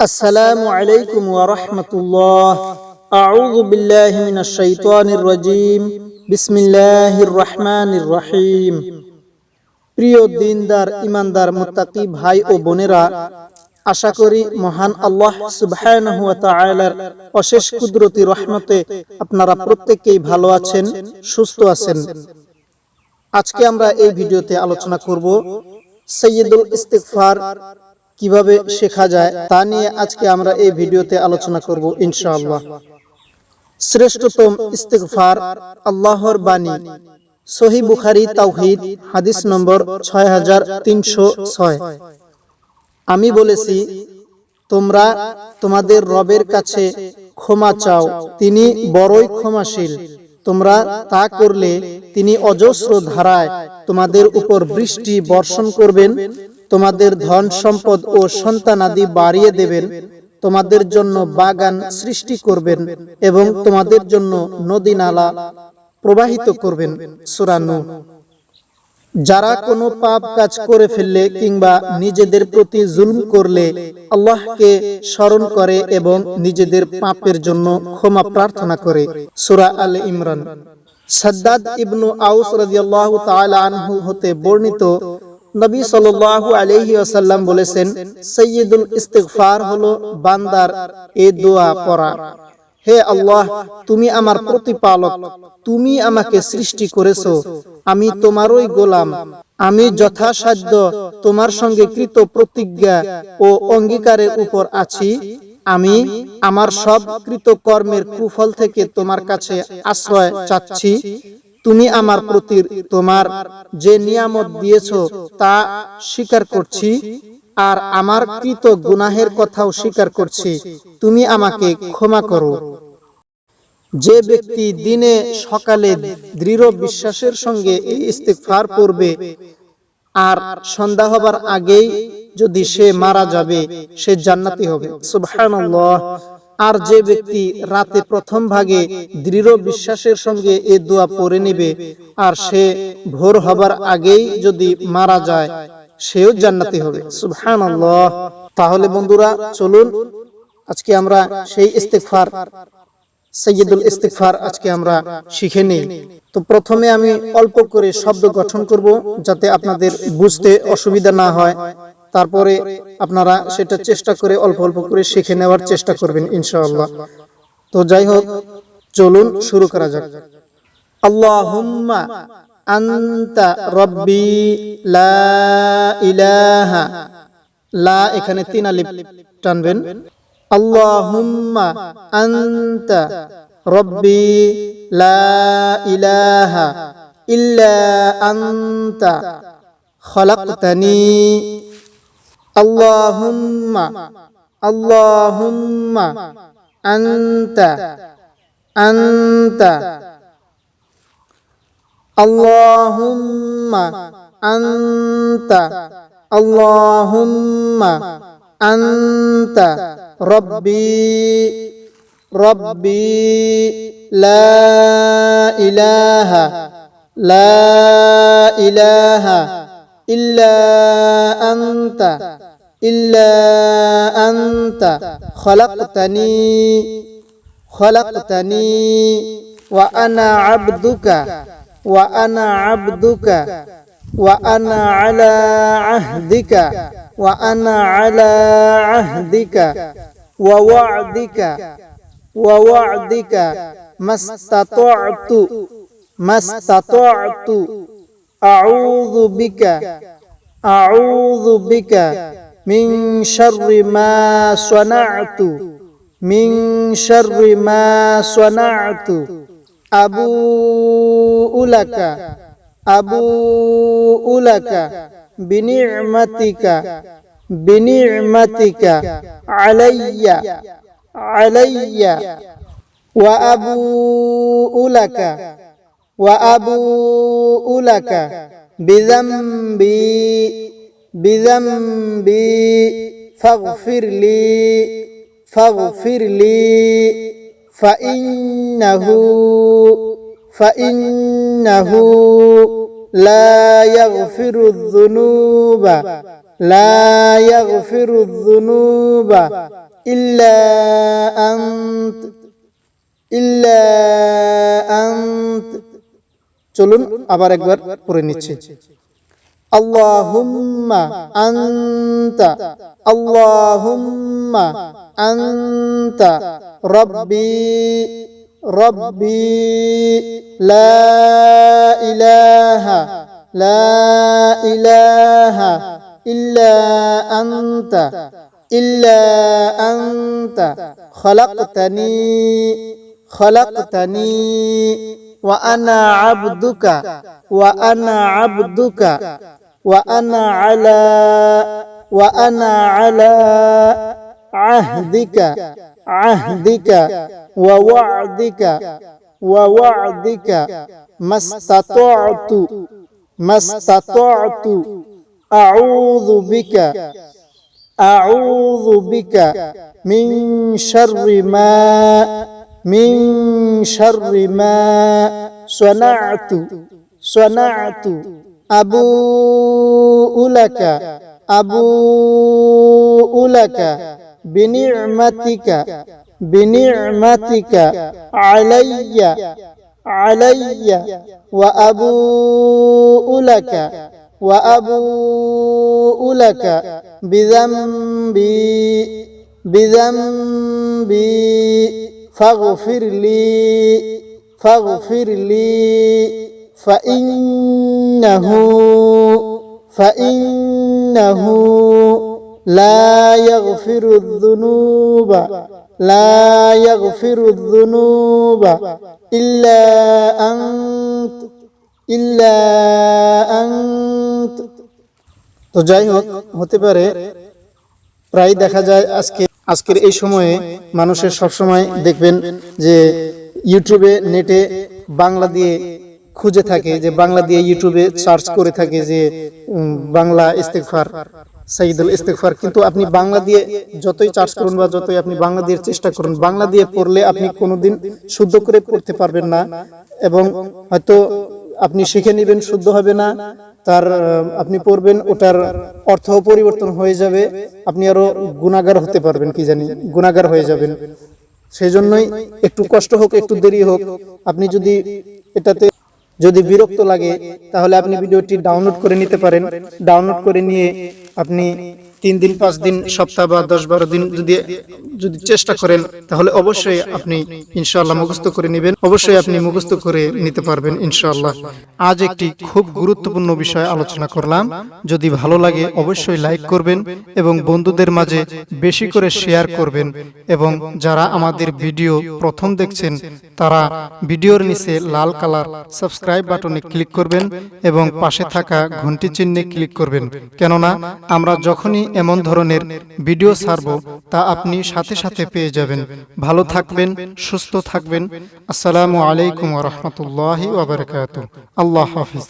আসসালামু আলাইকুম ওয়া রাহমাতুল্লাহ। আউযু বিল্লাহি মিনাশ শাইতানির রাজীম। বিসমিল্লাহির রহমানির রহিম। প্রিয় দিনদার ইমানদার মুত্তাকি ভাই ও বোনেরা, আশা করি মহান আল্লাহ সুবহানাহু ওয়া তাআলার অশেষ কুদরতি রহমতে আপনারা প্রত্যেকেই ভালো আছেন, সুস্থ আছেন। আজকে আমরা এই ভিডিওতে আলোচনা করব সৈয়দুল ইস্তিগফার কীভাবে শেখা যায় তা নিয়ে আজকে আমরা এই ভিডিওতে আলোচনা করব, ইনশাআল্লাহ। শ্রেষ্ঠতম ইস্তিগফার আল্লাহর বাণী। সহি বুখারি তাওহীদ, হাদিস নম্বর ছয় হাজার তিনশো ছয়। আমি বলেছি, তোমরা তোমাদের রবের কাছে ক্ষমা চাও, তিনি বড়ই ক্ষমাশীল। তোমরা তা করলে তিনি অজস্র ধারায় তোমাদের উপর বৃষ্টি বর্ষণ করবেন। তোমাদের ধন সম্পদ ও সন্তানাদি বাড়িয়ে দেবেন, তোমাদের জন্য বাগান সৃষ্টি করবেন এবং তোমাদের জন্য নদী নালা প্রবাহিত করবেন সুরানু যারা কোনো পাপ কাজ করে ফেললে কিংবা নিজেদের প্রতি জুলম করলে আল্লাহকে স্মরণ করে এবং নিজেদের পাপের জন্য ক্ষমা প্রার্থনা করে, সুরা আল ইমরান। সাদ্দাদ ইবনু আউস রাদিয়াল্লাহু তাআলা আনহু হতে বর্ণিত নবী সাল্লাল্লাহু আলাইহি ওয়াসাল্লাম বলেছেন সাইয়্যিদুল ইস্তিগফার হলো বান্দার এই দোয়া পড়া। হে আল্লাহ, তুমি আমার প্রতিপালক, তুমি আমাকে সৃষ্টি করেছ। আমি তোমারই গোলাম। আমি যথাসাধ্য তোমার সঙ্গে কৃত প্রতিজ্ঞা ও অঙ্গীকারের উপর আছি। আমি আমার সব কৃত কর্মের কুফল থেকে তোমার কাছে আশ্রয় চাচ্ছি। তুমি আমার প্রতি তোমার যে নিয়ামত দিয়েছ তা স্বীকার করছি, আর আমার কৃত গুনাহের কথাও স্বীকার করছি, তুমি আমাকে ক্ষমা করো। যে ব্যক্তি দিনে, সকালে দৃঢ় বিশ্বাসের সঙ্গে এই ইস্তিগফার করবে আর সন্ধ্যা হবার আগেই যদি সে মারা যাবে, সে জান্নাতি হবে। সুবহানাল্লাহ। আর যে ব্যক্তি রাতে প্রথম ভাগে দৃঢ় বিশ্বাসের সঙ্গে এই দোয়া পড়ে নেবে, আর সে ভোর হবার আগেই যদি মারা যায়, সেও জান্নাতি হবে। সুবহানাল্লাহ। তাহলে বন্ধুরা, চলুন আজকে আমরা সেই ইস্তেগফার সৈয়দুল ইস্তিগফার আজকে আমরা শিখে নেই। তো প্রথমে আমি অল্প করে শব্দ গঠন করব যাতে আপনাদের বুঝতে অসুবিধা না হয়। তারপরে আপনারা সেটা চেষ্টা করে অল্প অল্প করে শিখে নেওয়ার চেষ্টা করবেন, ইনশাআল্লাহ। তো যাই হোক, চলুন শুরু করা যাক। আল্লাহুম্মা আনতা রব্বি লা ইলাহা। লা এখানে তিন আলিফ টানবেন। আল্লাহুম্মা আনতা রব্বি লা ইলাহা ইল্লা আনতা খলাকতানি আল্লাহুম্মা আল্লাহুম্মা আনতা আনতা আল্লাহুম্মা আনতা আল্লাহুম্মা আনতা রব্বি রব্বি লা ইলাহা লা ইলাহা إلا أنت إلا أنت. خلقتني خلقتني وأنا عبدك وأنا عبدك وأنا على عهدك وأنا على عهدك ووعدك ووعدك ما استطعت ما استطعت আউযু বিকা আউযু বিকা মিন শাররি মা সানাতু মিন শাররি মা সানাতু আবু উলাকা আবু উলাকা বিনি'মাতিকা বিনি'মাতিকা আলাইয়া আলাইয়া। ওয়া আবু উলাকা وأبوء لك بذنبي بذنبي فاغفر لي فاغفر لي فإنه فإنه لا يغفر الذنوب لا يغفر الذنوب إلا أنت إلا أنت চলুন আবার একবার পড়ে নিচ্ছি اللهم أنت اللهم أنت ربي ربي لا إله لا إله إلا أنت إلا أنت خلقتني خلقتني وأنا عبدك وأنا عبدك وأنا على وأنا على عهدك عهدك ووعدك ووعدك. ما استطعت ما استطعت. أعوذ بك أعوذ بك من شر ما من شر ما صنعت صنعت أبوء لك أبوء لك بنعمتك بنعمتك علي علي وأبوء لك وأبوء لك بذنبي بذنبي فاغفر لي فاغفر لي فإنه فإنه لا يغفر الذنوب لا يغفر الذنوب إلا أنت إلا أنت তো যাই হোক হতে পারে প্রায় দেখা যায় আজকে আজকের এই সময়ে মানুষের সব সময় দেখবেন যে ইউটিউবে নেটে বাংলা দিয়ে খুঁজে থাকে, যে বাংলা দিয়ে ইউটিউবে সার্চ করে থাকে যে বাংলা ইস্তেকফার সাইদুল ইস্তেকফার কিন্তু আপনি বাংলা দিয়ে যতই চার্জ করুন বা যতই আপনি বাংলা দিয়ে চেষ্টা করুন, বাংলা দিয়ে পড়লে আপনি কোনোদিন শুদ্ধ করে পড়তে পারবেন না। এবং হয়তো আপনি শিখে নেবেন, শুদ্ধ হবে না। তার আপনি পড়বেন, ওটার অর্থ পরিবর্তন হয়ে যাবে। আপনি আরও গুণাগার হতে পারবেন, কি জানি, গুণাগার হয়ে যাবেন। সেই জন্যই একটু কষ্ট হোক, একটু দেরি হোক, আপনি যদি এটাতে যদি বিরক্ত লাগে, তাহলে আপনি ভিডিওটি ডাউনলোড করে নিতে পারেন। ডাউনলোড করে নিয়ে আপনি তিন দিন, পাঁচ দিন, সপ্তাহ বা দশ বারো দিন যদি যদি চেষ্টা করেন, তাহলে অবশ্যই আপনি ইনশাআল্লাহ মুখস্থ করে নেবেন। অবশ্যই আপনি মুখস্থ করে নিতে পারবেন ইনশাআল্লাহ। আজ একটি খুব গুরুত্বপূর্ণ বিষয় আলোচনা করলাম। যদি ভালো লাগে, অবশ্যই লাইক করবেন এবং বন্ধুদের মাঝে বেশি করে শেয়ার করবেন এবং যারা আমাদের ভিডিও প্রথম দেখছেন, তারা ভিডিওর নিচে লাল কালার সাবস্ক্রাইব বাটনে ক্লিক করবেন এবং পাশে থাকা ঘন্টি চিহ্নে ক্লিক করবেন। কেননা আমরা যখনই এমন ধরনের ভিডিও ছাড়ব তা আপনি সাথে সাথে পেয়ে যাবেন। ভালো থাকবেন সুস্থ থাকবেন। আসসালামু আলাইকুম রহমতুল্লাহি ওবরাকাতু আল্লাহ হাফিজ।